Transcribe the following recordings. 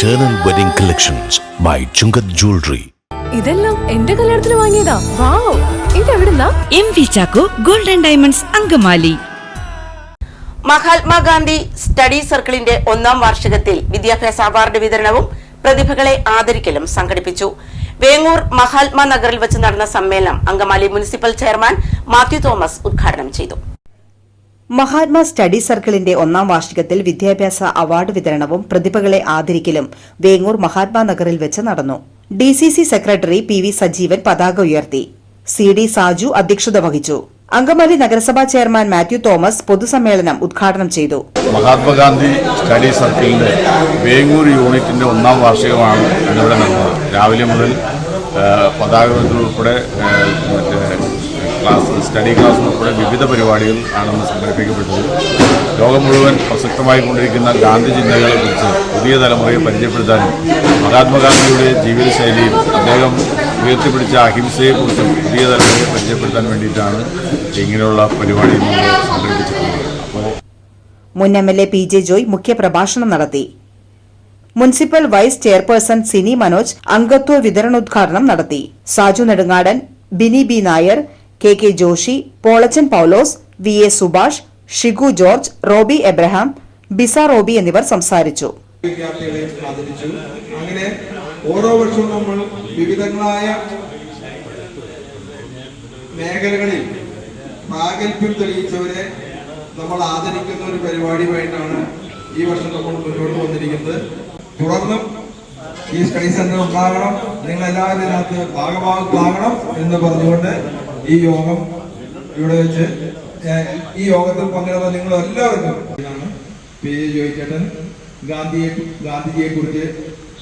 Eternal Wedding Collections by Chungath Jewelry. ഇതെല്ലാം എന്റെ കല്യാണത്തിന് വാങ്ങിയതാ. Wow ഇതെവിടുന്നാ? M V Chacko golden diamonds Angamaly. Mahatma Gandhi study സർക്കിളിന്റെ ഒന്നാം വാർഷികത്തിൽ വിദ്യാഭ്യാസ അവാർഡ് വിതരണവും പ്രതിഭകളെ ആദരിക്കലും സംഘടിപ്പിച്ചു. വേങ്ങൂർ മഹാത്മാ നഗറിൽ വെച്ച് നടന്ന സമ്മേളനം അങ്കമാലി മുനിസിപ്പൽ ചെയർമാൻ മാത്യു തോമസ് ഉദ്ഘാടനം ചെയ്തു. മഹാത്മാ സ്റ്റഡി സർക്കിളിന്റെ ഒന്നാം വാർഷികത്തിൽ വിദ്യാഭ്യാസ അവാർഡ് വിതരണവും പ്രതിഭകളെ ആദരിക്കലും വേങ്ങൂർ മഹാത്മാ നഗറിൽ വെച്ച് നടന്നു. D C C secretary P V Sajeevan പതാക ഉയർത്തി. സി ഡി സാജു അധ്യക്ഷത വഹിച്ചു. അങ്കമാലി നഗരസഭാ ചെയർമാൻ മാത്യു തോമസ് പൊതുസമ്മേളനം ഉദ്ഘാടനം ചെയ്തു. മഹാത്മാഗാന്ധി സ്റ്റഡി സർക്കിളിന്റെ വേങ്ങൂർ യൂണിറ്റിന്റെ ഒന്നാം വാർഷികമാണ് ഇന്നിവിടെ നടന്നത്. രാവിലെ മുതൽ പതാക ഉൾപ്പെടെ സ്റ്റഡി ക്ലാസ് ഉൾപ്പെടെ വിവിധ പരിപാടികൾ ആണെന്ന് സംഘടിപ്പിക്കപ്പെട്ടത് ലോകം മുഴുവൻ പ്രസക്തമായി കൊണ്ടിരിക്കുന്ന ഗാന്ധി ചിന്തകളെക്കുറിച്ച് പുതിയ തലമുറയെ പരിചയപ്പെടുത്താനും മഹാത്മാഗാന്ധിയുടെ ജീവിതശൈലിയും അദ്ദേഹം ഉയർത്തിപ്പിടിച്ച അഹിംസയെക്കുറിച്ചും പുതിയ തലമുറയെ പരിചയപ്പെടുത്താൻ വേണ്ടിയിട്ടാണ് ഇങ്ങനെയുള്ള പരിപാടി സംഘടിപ്പിച്ചിട്ടുള്ളത്. മുൻ M L A P J Joy മുഖ്യപ്രഭാഷണം നടത്തി. Municipal vice chairperson Sini Manoj അംഗത്വ വിതരണോദ്ഘാടനം നടത്തി. Saju Nedungadan Bini B Nair K K Joshy Polachan Paulose V A Subhash Shigu George Roby Abraham Bisa Roby എന്നിവർ സംസാരിച്ചു. അങ്ങനെ ഓരോ വർഷവും നമ്മൾ വിവിധങ്ങളായ മേഖലകളിൽ പ്രാഗൽഭ്യം തെളിയിച്ചവരെ നമ്മൾ ആദരിക്കുന്ന ഒരു പരിപാടിയുമായിട്ടാണ് ഈ വർഷം നമ്മൾ മുന്നോട്ട് വന്നിരിക്കുന്നത്. തുടർന്നും ഈ സ്റ്റഡി സെന്റർ ഉണ്ടാകണം. നിങ്ങൾ എല്ലാവരും ഇതിനകത്ത് ഭാഗമാകണം എന്ന് പറഞ്ഞുകൊണ്ട് ഈ യോഗം ഇവിടെ വെച്ച് ഈ യോഗത്തിൽ പങ്കെടുത്ത നിങ്ങൾ എല്ലാവർക്കും പി ജോയിച്ചേട്ടൻ ഗാന്ധിയെ ഗാന്ധിജിയെ കുറിച്ച്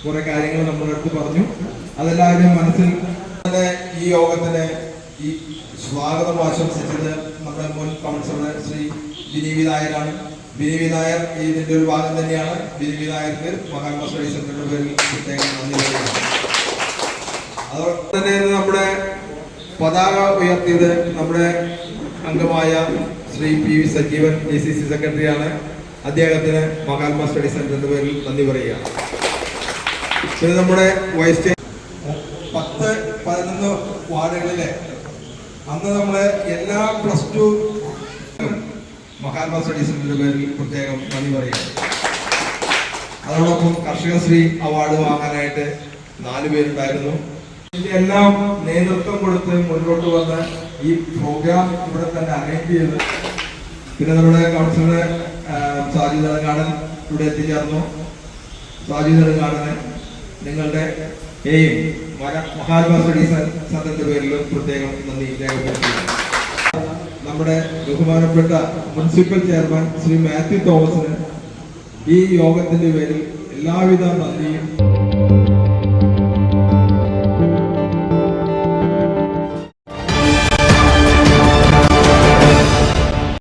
കുറെ കാര്യങ്ങൾ നമ്മുടെ അടുത്ത് പറഞ്ഞു. അതെല്ലാവരും മനസ്സിൽ ഈ യോഗത്തിന് ഈ സ്വാഗതം ആശംസിച്ചത് നമ്മുടെ മുൻ കൗൺസിലർ ശ്രീ ബിനീവി നായരാണ്. ബിനീവി നായർ ഇതിന്റെ ഒരു ഭാഗം തന്നെയാണ്. ബിനീവി നായർക്ക് മഹാത്മാ സ്റ്റഡി പേരിൽ പ്രത്യേകം നന്ദി അതോടൊപ്പം തന്നെ നമ്മുടെ പതാക ഉയർത്തിയത് നമ്മുടെ അംഗമായ Shri P V Sajeevan D C C സെക്രട്ടറിയാണ്. അദ്ദേഹത്തിന് മഹാത്മാ സ്റ്റഡി സെന്ററിന്റെ പേരിൽ നന്ദി പറയുകയാണ്. പിന്നെ നമ്മുടെ വൈസ് ചെയർ പത്ത് പതിനൊന്ന് വാർഡുകളിലെ അന്ന് നമ്മളെ എല്ലാ പ്ലസ് ടു മഹാത്മാ സ്റ്റഡി സെന്ററിന്റെ പേരിൽ പ്രത്യേകം നന്ദി പറയുകയാണ്. അതോടൊപ്പം കർഷകശ്രീ അവാർഡ് വാങ്ങാനായിട്ട് നാല് പേരുണ്ടായിരുന്നു. ഇതിന്റെ എല്ലാം നേതൃത്വം കൊടുത്ത് മുന്നോട്ട് വന്ന് ഈ പ്രോഗ്രാം ഇവിടെ തന്നെ അറേഞ്ച് ചെയ്ത് പിന്നെ നമ്മുടെ കൗൺസിലർ സാജി നടങ്ങാടൻ ഇവിടെ എത്തിച്ചേർന്നു. സാജി നടങ്ങാടന് നിങ്ങളുടെ എയും മഹാത്മാ സ്റ്റഡി സംഘത്തിന്റെ പേരിലും പ്രത്യേകം നന്ദി രേഖപ്പെടുത്തുന്നു. നമ്മുടെ ബഹുമാനപ്പെട്ട മുനിസിപ്പൽ ചെയർമാൻ ശ്രീ മാത്യു തോമസിന് ഈ യോഗത്തിന്റെ പേരിൽ എല്ലാവിധ നന്ദിയും.